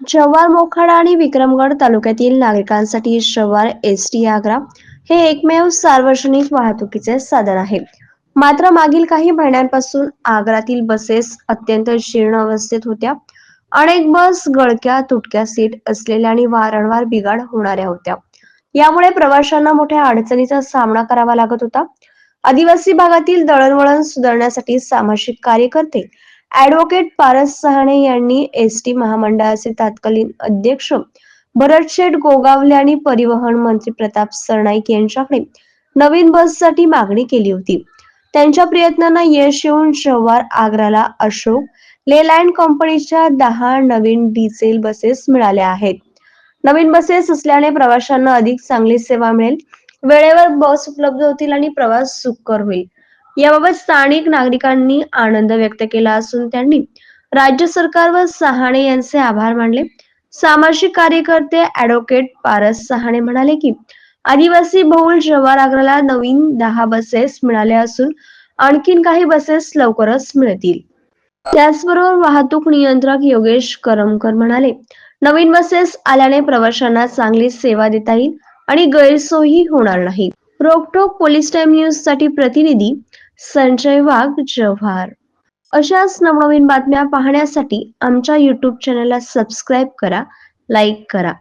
जव्हार मोखाडा आणि विक्रमगड तालुक्यातील नागरिकांसाठी जव्हार एस टी आग्रा हे एकमेव सार्वजनिक वाहतुकीचे साधन आहे. मात्र मागील काही महिन्यांपासून आग्रातील बसेस अत्यंत जीर्ण अवस्थेत होत्या. अनेक बस गळक्या तुटक्या सीट असलेल्या आणि वारंवार बिघाड होणाऱ्या होत्या. यामुळे प्रवाशांना मोठ्या अडचणीचा सामना करावा लागत होता. आदिवासी भागातील दळणवळण सुधारण्यासाठी सामाजिक कार्यकर्ते ऍडव्होकेट पारस सहाणे यांनी एस टी महामंडळाचे तत्कालीन अध्यक्ष भरतशेठ गोगावले आणि परिवहन मंत्री प्रताप सरनाईक यांच्याकडे नवीन बससाठी मागणी केली होती. त्यांच्या प्रयत्नांना यश येऊन जव्हार आग्राला अशोक लेलँड कंपनीच्या दहा नवीन डिझेल बसेस मिळाल्या आहेत. नवीन बसेस असल्याने प्रवाशांना अधिक चांगली सेवा मिळेल. वेळेवर बस उपलब्ध होतील आणि प्रवास सुकर होईल. याबाबत स्थानिक नागरिकांनी आनंद व्यक्त केला असून त्यांनी राज्य सरकार व सहाणे यांचे आभार मानले. सामाजिक कार्यकर्ते ऍडव्होकेट पारस सहाणे म्हणाले की आदिवासी बहुल जव्हार आग्र्याला नवीन दहा बसेस मिळाल्या असून आणखीन काही बसेस लवकरच मिळतील. त्याचबरोबर वाहतूक नियंत्रक योगेश करमकर म्हणाले नवीन बसेस आल्याने प्रवाशांना चांगली सेवा देता येईल आणि गैरसोयी होणार नाही. रोकटोक पोलीस टाइम न्यूजसाठी प्रतिनिधी संजय वाघ जव्हार. अशाच नवनवीन बातम्या पाहण्यासाठी आमच्या यूट्यूब चॅनलला सबस्क्राईब करा लाईक करा.